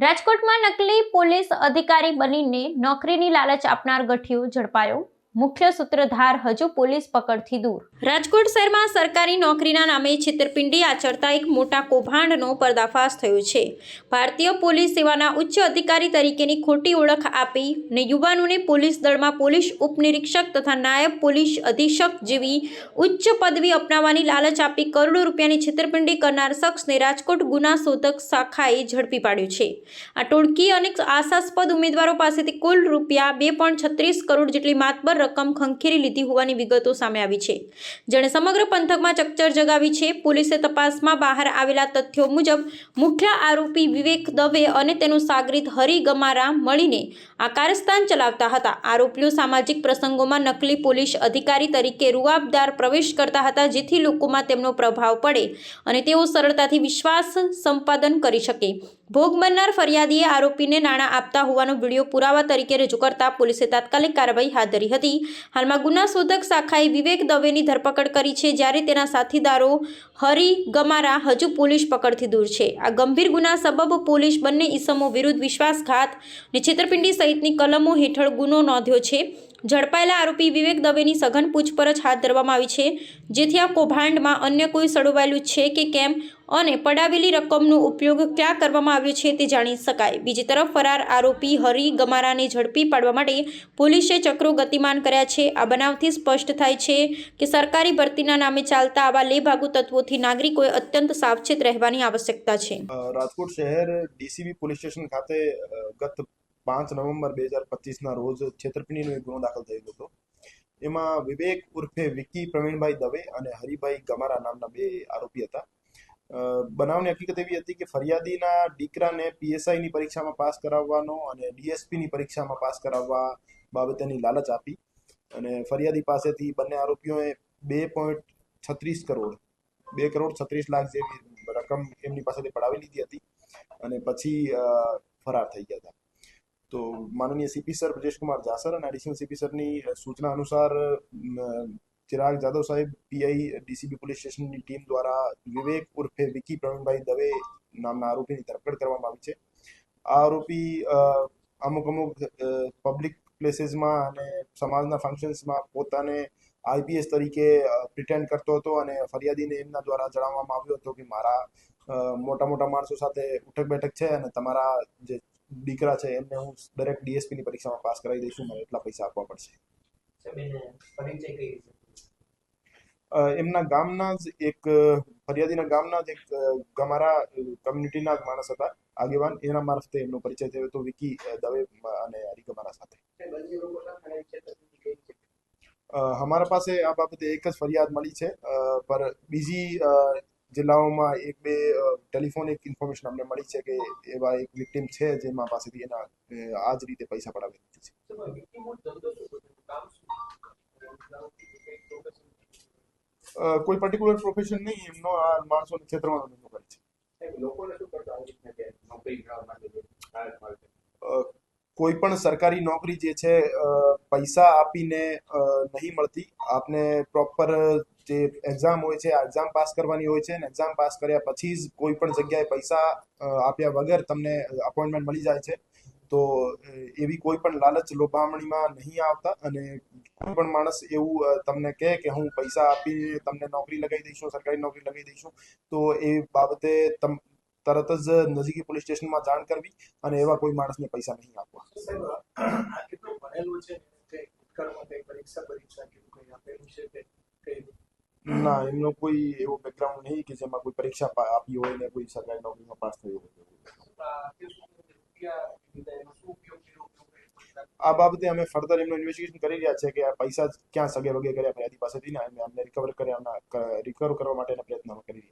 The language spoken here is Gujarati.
રાજકોટમાં નકલી પોલીસ અધિકારી બનીને નોકરીની લાલચ આપનાર ગઠિયો ઝડપાયો. મુખ્ય સૂત્રધાર હજુ પોલીસ પકડથી દૂર. રાજકોટ શહેરમાં સરકારી નોકરીના નામે છેતરપિંડી આચરતા એક મોટા કૌભાંડનો પર્દાફાશ થયો છે. ભારતીય પોલીસ સેવાના ઉચ્ચ અધિકારી તરીકેની ખોટી ઓળખ આપી અને યુવાનોને પોલીસ દળમાં પોલીસ ઉપનિરીક્ષક તથા નાયબ પોલીસ અધિક્ષક જેવી ઉચ્ચ પદવી અપનાવવાની લાલચ આપી કરોડો રૂપિયાની છેતરપિંડી કરનાર શખ્સને રાજકોટ ગુના શોધક શાખાએ ઝડપી પાડ્યું છે. આ ટોળકી અનેક આશાસ્પદ ઉમેદવારો પાસેથી કુલ રૂપિયા બે કરોડ જેટલી માતબર રકમ ખંખેરી લીધી હોવાની વિગતો સામે આવી છે. જેણે સમગ્ર પંથકમાં ચકચર જગાવી છે. પોલીસે તપાસમાં બહાર આવેલા તથ્યો મુજબ મુખ્ય આરોપી વિવેક દવે અને તેનું સાગરીત હરી ગમારા મળીને આ કારસ્તાન ચલાવતા હતા. આરોપીઓ સામાજિક પ્રસંગોમાં નકલી પોલીસ અધિકારી તરીકે રૂઆબદાર પ્રવેશ કરતા હતા, જેથી લોકોમાં તેમનો પ્રભાવ પડે અને તેઓ સરળતાથી વિશ્વાસ સંપાદન કરી શકે. ભોગ બનનાર ફરિયાદીએ આરોપીને નાણાં આપતા હોવાનો વીડિયો પુરાવા તરીકે રજૂ કરતા પોલીસે તાત્કાલિક કાર્યવાહી હાથ ધરી હતી. હાલમાં ગુના શોધક શાખાએ વિવેક દવેની ધરપકડ કરી છે જ્યારે તેના સાથીદારો હરી ગમારા હજુ પોલીસ પકડથી દૂર છે. આ ગંભીર ગુના સબબ પોલીસ બંને ઈસમો વિરુદ્ધ વિશ્વાસઘાત અને છેતરપિંડી સહિતની કલમો હેઠળ ગુનો નોંધ્યો છે. ઝડપાયેલા આરોપી વિવેક દવેની સઘન પૂછપરછ હાથ ધરવામાં આવી છે. જેથી આ કૌભાંડમાં અન્ય કોઈ સડોવાયેલું છે કે કેમ અને પડાવેલી રકમનો ઉપયોગ ક્યાં કરવામાં આવ્યો છે તે જાણી શકાય. બીજી તરફ ફરાર આરોપી હરી ગમારાને ઝડપી પાડવા માટે પોલીસે ચક્રો ગતિમાન કર્યા છે. આ બનાવથી સ્પષ્ટ થાય છે કે સરકારી ભરતીના નામે ચાલતા આવા લેભાગુ તત્વોથી નાગરિકોએ અત્યંત સાવચેત રહેવાની આવશ્યકતા છે. રાજકોટ શહેર ડીસીબી પોલીસ સ્ટેશન ખાતે ગત પાંચ નવેમ્બર બે હજાર પચીસના રોજ છેતરપિંડીનો એક ગુનો દાખલ થયેલો હતો. એમાં વિવેક ઉર્ફે વિકી પ્રવીણભાઈ દવે અને હરિભાઈ ગમારા નામના બે આરોપી હતા. બનાવની હકીકત એવી હતી કે ફરિયાદીના દીકરાને પીએસઆઈની પરીક્ષામાં પાસ કરાવવાનો અને ડીએસપીની પરીક્ષામાં પાસ કરાવવા બાબતેની લાલચ આપી અને ફરિયાદી પાસેથી બંને આરોપીઓએ બે પોઈન્ટ છત્રીસ કરોડ, બે કરોડ છત્રીસ લાખ જેવી રકમ એમની પાસેથી પડાવી લીધી હતી અને પછી ફરાર થઈ ગયા હતા. તો માનનીય સીપી સર બ્રજેશકુમાર જાસર અને એડિશનલ સીપી સરની સૂચના અનુસાર ચિરાગ જાદવ સાહેબ પીઆઈ ડીસીબી પોલીસ સ્ટેશનની ટીમ દ્વારા વિવેક ઉર્ફે વિકી પ્રવીણભાઈ દવે નામના આરોપીની ધરપકડ કરવામાં આવી છે. આ આરોપી અમુક અમુક પબ્લિક પ્લેસીસમાં અને સમાજના ફંક્શન્સમાં પોતાને આઈપીએસ તરીકે પ્રિટેન્ડ કરતો હતો અને ફરિયાદીને એમના દ્વારા જણાવવામાં આવ્યો હતો કે મારા મોટા મોટા માણસો સાથે ઉઠક બેઠક છે અને તમારા જે દીકરા છે એમને હું દરેક ડીએસપી ની પરીક્ષામાં પાસ કરાવી દઈશું મને એટલા પૈસા આપવા પડશે. એમના ગામના જ એક ફરિયાદીના ગામના જ એક અમારા કમ્યુનિટીના જ માણસ હતા આગેવાન એના મારફતે એમનો પરિચય થયો હતો વિકી દવે અને હરિગમારા સાથે. અમારા પાસે આ બાબતે એક જ ફરિયાદ મળી છે પર બીજી જિલ્લાઓમાં એક બે ટેલિફોનિક ઇન્ફોર્મેશન અમને મળી છે કે એવા એક વિક્ટીમ છે જેમાં પાસેથી એના આ જ રીતે પૈસા પડાવી છે. કોઈ પર્ટિક્યુલર પ્રોફેશન નહીં એમનો આ માણસોને ક્ષેત્રમાં ધંધો કરે છે. કોઈ પણ સરકારી નોકરી જે છે પૈસા આપીને નહીં મળતી. આપને પ્રોપર જે એક્ઝામ હોય છે, આ એક્ઝામ પાસ કરવાની હોય છે અને એક્ઝામ પાસ કર્યા પછી જ કોઈ પણ જગ્યાએ પૈસા આપ્યા વગર તમને અપોઇન્ટમેન્ટ મળી જાય છે. તો એવી કોઈ પણ લાલચ લોભામણીમાં નહીં આવતા અને કોઈ પણ માણસ એવું તમને કહે કે હું પૈસા આપી તમને નોકરી લગાવી દઈશું, સરકારી નોકરી લગાવી દઈશું, તો એ બાબતે તમ, તરત જ નજીકી પોલીસ સ્ટેશનમાં જાણ કરવી અને એવા કોઈ માણસને પૈસા નહીં આપવા. કેટલું ભણેલું છે? પરીક્ષા પરીક્ષા કેવું કઈ આપેલું છે ના, એમનો કોઈ એવો બેકગ્રાઉન્ડ નહીં કે જેમાં કોઈ પરીક્ષા આપી હોય ને કોઈ સરકારી નોકરીમાં પાસ થયો હોય. આ બાબતે અમે ફર્ધર એમનું ઇન્વેસ્ટિગેશન કરી રહ્યા છે કે આ પૈસા ક્યાં સગે વગે કર્યા ફરિયાદી પાસેથી ને અમે અમને રિકવર કર્યા રિકવર કરવા માટેના પ્રયત્નો કરી રહ્યા